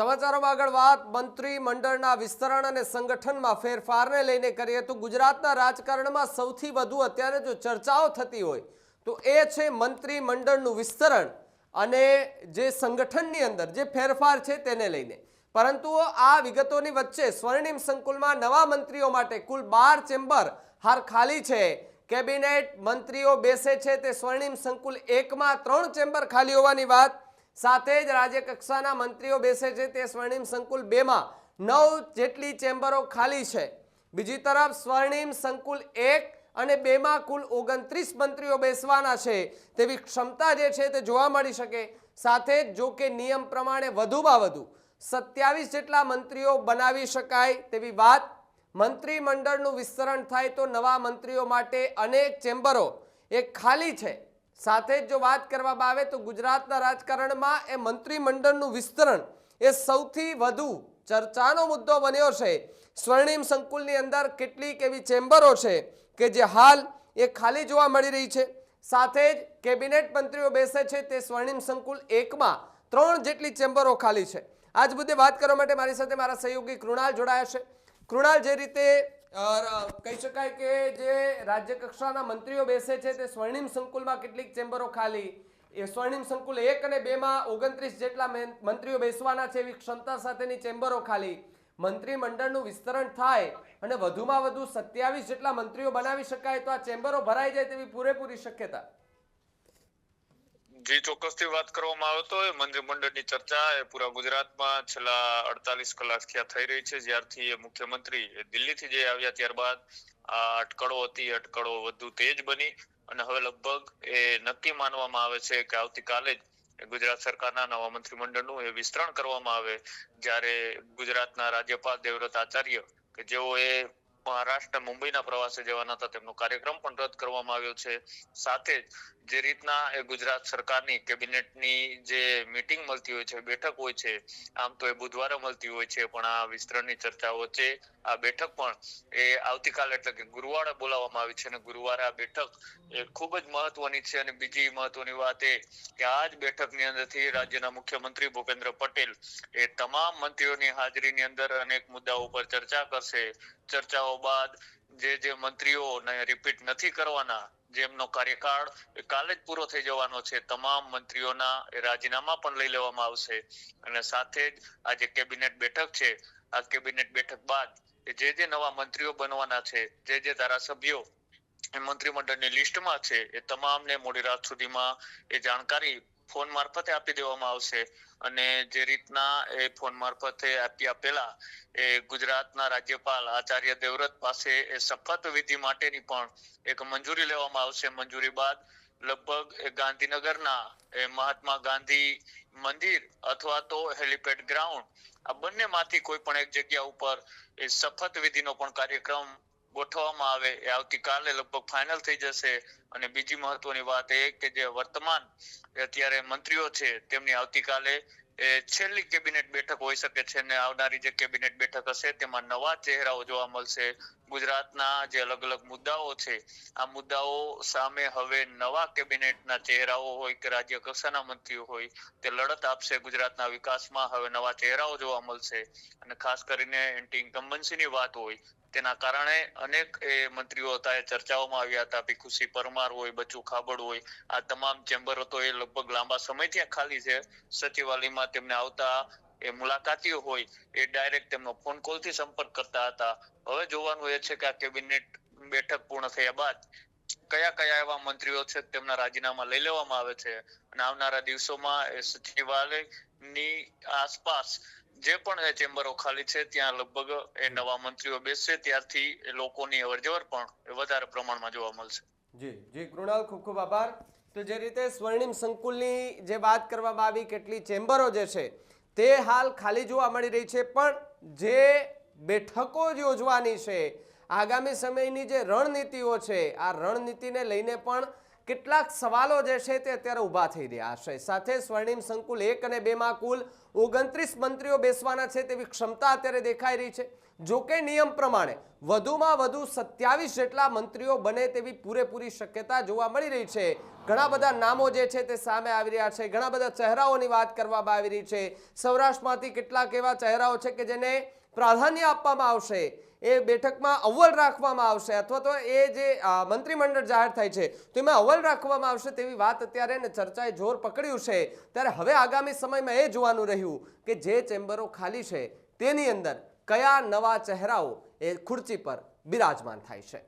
સમાચારોમાં આગળ વાત. મંત્રી મંડળના વિસ્તરણ અને સંગઠનમાં ફેરફારને લઈને કરીએ તો ગુજરાતના રાજકારણમાં સૌથી વધુ અત્યારે જો ચર્ચાઓ થતી હોય તો એ છે મંત્રી મંડળનું વિસ્તરણ અને જે સંગઠનની અંદર જે ફેરફાર છે તેને લઈને. પરંતુ આ વિગતોની વચ્ચે સ્વર્ણિમ સંકુલમાં નવા મંત્રીઓ માટે કુલ બાર ચેમ્બર હાર ખાલી છે. કેબિનેટ મંત્રીઓ બેસે છે તે સ્વર્ણિમ સંકુલ એકમાં ત્રણ ચેમ્બર ખાલી હોવાની વાત. સાથે જ રાજ્ય કક્ષાના મંત્રીઓ બેસે છે તે સ્વર્ણિમ સંકુલ બેમાં નવ જેટલી ચેમ્બરો ખાલી છે. બીજી તરફ સ્વર્ણિમ સંકુલ એક અને બેમાં કુલ ઓગણત્રીસ મંત્રીઓ બેસવાના છે. તેવી ક્ષમતા જે છે તે જોવા મળી શકે. સાથે જ જો કે નિયમ પ્રમાણે વધુમાં વધુ સત્યાવીસ જેટલા મંત્રીઓ બનાવી શકાય તેવી વાત મંત્રીમંડળનું વિસ્તરણ થાય તો નવા મંત્રીઓ માટે અનેક ચેમ્બરો એ ખાલી છે. સાથે જ જો વાત કરવામાં આવે તો ગુજરાતના રાજકારણમાં એ મંત્રીમંડળનું વિસ્તરણ એ સૌથી વધુ ચર્ચાનો મુદ્દો બન્યો છે. સ્વર્ણિમ સંકુલની અંદર કેટલીક એવી ચેમ્બરો છે કે જે હાલ એ ખાલી જોવા મળી રહી છે. સાથે જ કેબિનેટ મંત્રીઓ બેસે છે તે સ્વર્ણિમ સંકુલ એકમાં ત્રણ જેટલી ચેમ્બરો ખાલી છે. આજ મુદ્દે વાત કરવા માટે મારી સાથે મારા સહયોગી કૃણાલ જોડાયા છે. કૃણાલ, જે રીતે કહી શકાય કે જે રાજ્ય કક્ષાના મંત્રીઓ બેસે છે તે સ્વર્ણિમ સંકુલમાં કેટલીક ચેમ્બરો ખાલી. એ સ્વર્ણિમ સંકુલ એક અને બેમાં ઓગણત્રીસ જેટલા મંત્રીઓ બેસવાના છે એવી ક્ષમતા સાથેની ચેમ્બરો ખાલી. મંત્રીમંડળનું વિસ્તરણ થાય અને વધુમાં વધુ સત્યાવીસ જેટલા મંત્રીઓ બનાવી શકાય તો આ ચેમ્બરો ભરાઈ જાય તેવી પૂરેપૂરી શક્યતા. જે ચોક્કસથી વાત કરવામાં આવે તો એ મંત્રીમંડળની ચર્ચા એ પૂરા ગુજરાતમાં છેલ્લા અડતાલીસ કલાકથી આ થઈ રહી છે. જ્યારથી મુખ્યમંત્રી દિલ્હીથી જે આવ્યા ત્યારબાદ આ અટકળો હતી. અટકળો વધુ તેજ બની અને હવે લગભગ એ નક્કી માનવામાં આવે છે કે આવતીકાલે જ ગુજરાત સરકારના નવા મંત્રીમંડળનું એ વિસ્તરણ કરવામાં આવે. જ્યારે ગુજરાતના રાજ્યપાલ દેવવ્રત આચાર્ય કે જેઓ એ મહારાષ્ટ્ર, મુંબઈના પ્રવાસે જવાના હતા. તેમનો કાર્યક્રમ પણ રદ કરવામાં આવ્યો છે. સાથે જ જે રીતના એ ગુજરાત સરકારની કેબિનેટની જે મીટિંગ મળતી હોય છે, બેઠક હોય છે, આમ તો એ બુધવારે મળતી હોય છે, પણ આ વિસ્તરણની ચર્ચા વચ્ચે આ બેઠક પણ એ આવતીકાલે એટલે કે ગુરુવારે બોલાવવામાં આવી છે અને ગુરુવારે આ બેઠક એ ખૂબ જ મહત્વની છે અને બીજી મહત્વની વાત એ કે આ જ બેઠકની અંદરથી રાજ્યના મુખ્યમંત્રી ભૂપેન્દ્ર પટેલ એ તમામ મંત્રીઓની હાજરીની અંદર અનેક મુદ્દાઓ પર ચર્ચા કરશે. ચર્ચાઓ બાદ જે જે મંત્રીઓને રિપીટ નથી કરવાના જેમનો કાર્યકાળ કાલે જ પૂરો થઈ જવાનો છે, તમામ મંત્રીઓના રાજીનામા પણ લઈ લેવામાં આવશે. અને સાથે જ આ જે કેબિનેટ બેઠક છે, આ કેબિનેટ બેઠક બાદ એ જે જે નવા મંત્રીઓ બનવાના છે, જે જે ધારાસભ્યો મંત્રીમંડળની લિસ્ટમાં છે, એ તમામને મોડી રાત સુધીમાં એ જાણકારી ફોન મારફતે આપી દેવામાં આવશે અને જે રીતના એ ફોન મારફતે આપ્યા પહેલા એ ગુજરાતના રાજ્યપાલ આચાર્ય દેવવ્રત પાસે એ શપથ વિધિ માટેની પણ એક મંજૂરી લેવામાં આવશે. મંજૂરી બાદ લગભગ ગાંધીનગરના મહાત્મા ગાંધી મંદિર અથવા તો હેલિપેડ ગ્રાઉન્ડ, આ બંનેમાંથી કોઈ પણ એક જગ્યા ઉપર એ શપથ વિધિનો પણ કાર્યક્રમ ગોઠવવામાં આવે. એ આવતીકાલે લગભગ ફાઇનલ થઈ જશે. અને બીજી મહત્વની વાત એ કે જે વર્તમાન અત્યારે મંત્રીઓ છે, તેમની આવતીકાલે એ છેલ્લી કેબિનેટ બેઠક હોઈ શકે છે અને આવનારી જે કેબિનેટ બેઠક હશે તેમાં નવા ચહેરાઓ જોવા મળશે. ગુજરાતના જે અલગ અલગ મુદ્દાઓ છે, આ મુદ્દાઓ સામે હવે નવા કેબિનેટના ચહેરાઓ હોય કે રાજ્ય કક્ષાના મંત્રીઓ હોય, તે લડત આપશે ગુજરાતના વિકાસમાં. હવે નવા ચહેરાઓ જોવા મળશે. અને ખાસ કરીને એન્ટી ઇન્કમ્બન્સીની વાત હોય તેના કારણે અનેક એ મંત્રીઓ હતા, એ ચર્ચાઓમાં આવ્યા હતા ભીખુસિંહ પરમાર હોય બચુ ખાબડ હોય, આ તમામ ચેમ્બરો તો એ લગભગ લાંબા સમયથી ખાલી છે. સચિવાલયમાં તેમને આવતા એ મુલાકાતીઓ હોય, એ ડાયરેક્ટ તેમનો ફોન કોલથી સંપર્ક કરતા હતા. હવે જોવાનું એ છે કે આ કેબિનેટ બેઠક પૂર્ણ થયા બાદ કયા કયા એવા મંત્રીઓ છે, તેમના રાજીનામા લઈ લેવામાં આવે છે? અને આવનારા દિવસોમાં સચિવાલયની આસપાસ જે પણ ચેમ્બરો ખાલી છે, ત્યાં લગભગ એ નવા મંત્રીઓ બેસશે, ત્યારથી લોકોની અવરજવર પણ વધારે પ્રમાણમાં જોવા મળશે. જી જી, કૃણાલ, ખૂબ ખૂબ આભાર. તો જે રીતે સ્વર્ણિમ સંકુલની જે વાત કરવામાં આવી, કેટલી ચેમ્બરો જે છે, તે હાલ ખાલી જોવા મળી રહી છે, પણ જે બેઠકો યોજવાની છે, આગામી સમયની જે રણનીતિઓ છે, આ રણનીતિને લઈને પણ કેટલાક સવાલો જે છે તે અત્યારે ઊભા થઈ રહ્યા છે. સાથે સ્વર્ણિમ સંકુલ એક અને બેમાં કુલ ઓગણત્રીસ મંત્રીઓ બેસવાના છે તેવી ક્ષમતા અત્યારે દેખાઈ રહી છે. જો કે નિયમ પ્રમાણે વધુમાં વધુ સત્યાવીસ જેટલા મંત્રીઓ બને તેવી પૂરેપૂરી શક્યતા જોવા મળી રહી છે. ઘણા બધા નામો જે છે તે સામે આવી રહ્યા છે. ઘણા બધા ચહેરાઓની વાત કરવામાં આવી રહી છે. સૌરાષ્ટ્રમાંથી કેટલાક એવા ચહેરાઓ છે કે જેને પ્રાધાન્ય આપવામાં આવશે. એ બેઠકમાં અવ્વલ રાખવામાં આવશે અથવા તો એ જે મંત્રીમંડળ જાહેર થાય છે, તો એમાં અવ્વલ રાખવામાં આવશે તેવી વાત અત્યારે અને ચર્ચાએ જોર પકડ્યું છે. ત્યારે હવે આગામી સમયમાં એ જોવાનું રહ્યું કે જે ચેમ્બરો ખાલી છે તેની અંદર કયા નવા ચહેરાઓ એ ખુરચી પર બિરાજમાન થાય છે?